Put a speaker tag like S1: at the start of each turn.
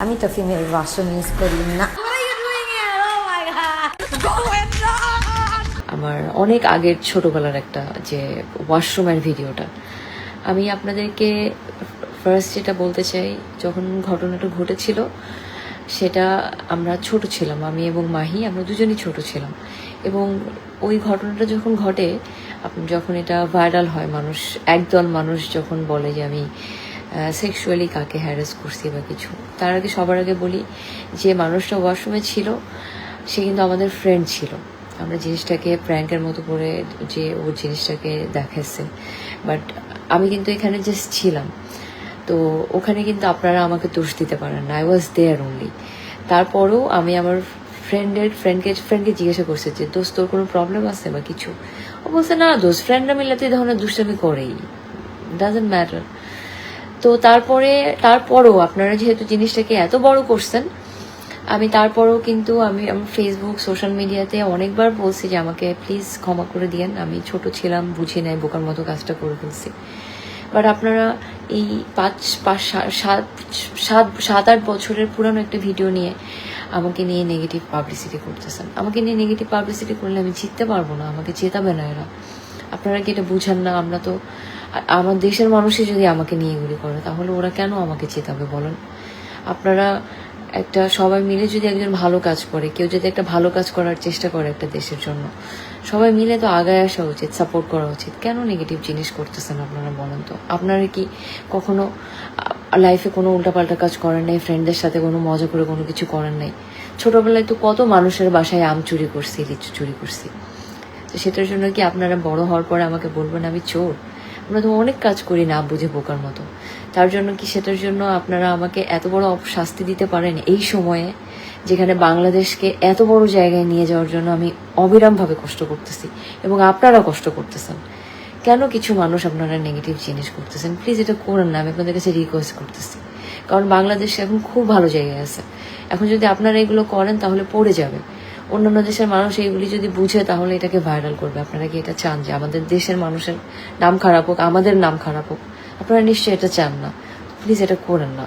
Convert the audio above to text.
S1: আমি তো female washroom use করি না।
S2: আমার অনেক আগের ছোটবেলার একটা যে ওয়াশরুমের ভিডিওটা আমি আপনাদেরকে ফার্স্ট যেটা বলতে চাই যখন ঘটনাটা ঘটেছিল সেটা আমরা ছোট ছিলাম আমি এবং মাহি আমরা দুজনই ছোট ছিলাম। এবং ওই ঘটনাটা যখন ঘটে যখন এটা ভাইরাল হয় মানুষ একদল মানুষ যখন বলে যে আমি সেক্সুয়ালি কাকে হ্যারাস করছি বা কিছু। তার আগে সবার আগে বলি যে মানুষটা ওয়াশরুমে ছিল, সে কিন্তু আমাদের ফ্রেন্ড ছিল। আমরা জিনিসটাকে প্র্যাঙ্কের মতো করে যে ও জিনিসটাকে দেখাচ্ছে। বাট আমি কিন্তু এখানে জাস্ট ছিলাম। তো ওখানে কিন্তু আপনারা আমাকে দোষ দিতে পারেন না। আই ওয়াজ দেয়ার অনলি তারপরেও আমি আমার ফ্রেন্ডের ফ্রেন্ডকে ফ্রেন্ডকে জিজ্ঞাসা করছে যে, দোস্ত, তোর কোনো প্রবলেম আছে বা কিছু? ও বলছে, না, দোস্ত ফ্রেন্ডরা মিলে তো এই ধরনের দুষ্টামি করেই। ডাজেন্ট ম্যাটার তো তারপরে, তারপরও আপনারা যেহেতু জিনিসটাকে এত বড় করছেন, আমি তারপরেও কিন্তু আমি আমার ফেসবুক সোশ্যাল মিডিয়াতে অনেকবার বলছি যে আমাকে প্লিজ ক্ষমা করে দিয়েন। আমি ছোট ছিলাম, বুঝি নাই, বোকার মতো কাজটা করে ফেলছি। বাট আপনারা এই পাঁচ পাঁচ, সাত সাত সাত আট বছরের পুরানো একটা ভিডিও নিয়ে আমাকে নিয়ে নেগেটিভ পাবলিসিটি করতেছেন। আমাকে নিয়ে নেগেটিভ পাবলিসিটি করলে আমি জিততে পারব না, আমাকে জেতাবে না এরা। আপনারা কি এটা বুঝান না? আমরা তো আমার দেশের মানুষই যদি আমাকে নিয়ে এগুলি করে, তাহলে ওরা কেন আমাকে চেতাবে বলেন? আপনারা একটা সবাই মিলে যদি একজন ভালো কাজ করে, কেউ যদি একটা ভালো কাজ করার চেষ্টা করে একটা দেশের জন্য, সবাই মিলে তো আগায় আসা উচিত সাপোর্ট করা উচিত। কেন নেগেটিভ জিনিস করতেছেন আপনারা বলেন তো? আপনারা কি কখনো লাইফে কোনো উল্টাপাল্টা কাজ করেন নাই ফ্রেন্ডদের সাথে কোনো মজা করে কোনো কিছু করেন নাই? ছোটবেলায় তো কত মানুষের বাসায় আম চুরি করছি, লিচু চুরি করছি। তো সেটার জন্য কি আপনারা বড় হওয়ার পরে আমাকে বলবেন আমি চোর? আমরা তো অনেক কাজ করি না বুঝে বোকার মতো। তার জন্য কি সেটার জন্য আপনারা আমাকে এত বড় শাস্তি দিতে পারেন এই সময়ে, যেখানে বাংলাদেশকে এত বড় জায়গায় নিয়ে যাওয়ার জন্য আমি অবিরামভাবে কষ্ট করতেছি এবং আপনারা কষ্ট করতেছেন? কেন কিছু মানুষ আপনারা নেগেটিভ জিনিস করতেছেন? প্লিজ এটা করেন না, আমি আপনাদের কাছে রিকোয়েস্ট করতেছি। কারণ বাংলাদেশ এখন খুব ভালো জায়গায় আছে। এখন যদি আপনারা এগুলো করেন তাহলে পড়ে যাবে। অন্যান্য দেশের মানুষ এইগুলি যদি বুঝে, তাহলে এটাকে ভাইরাল করবে। আপনারা কি এটা চান যে আমাদের দেশের মানুষের নাম খারাপ হোক, আমাদের নাম খারাপ হোক? আপনারা নিশ্চয়ই এটা চান না। প্লিজ এটা করেন না।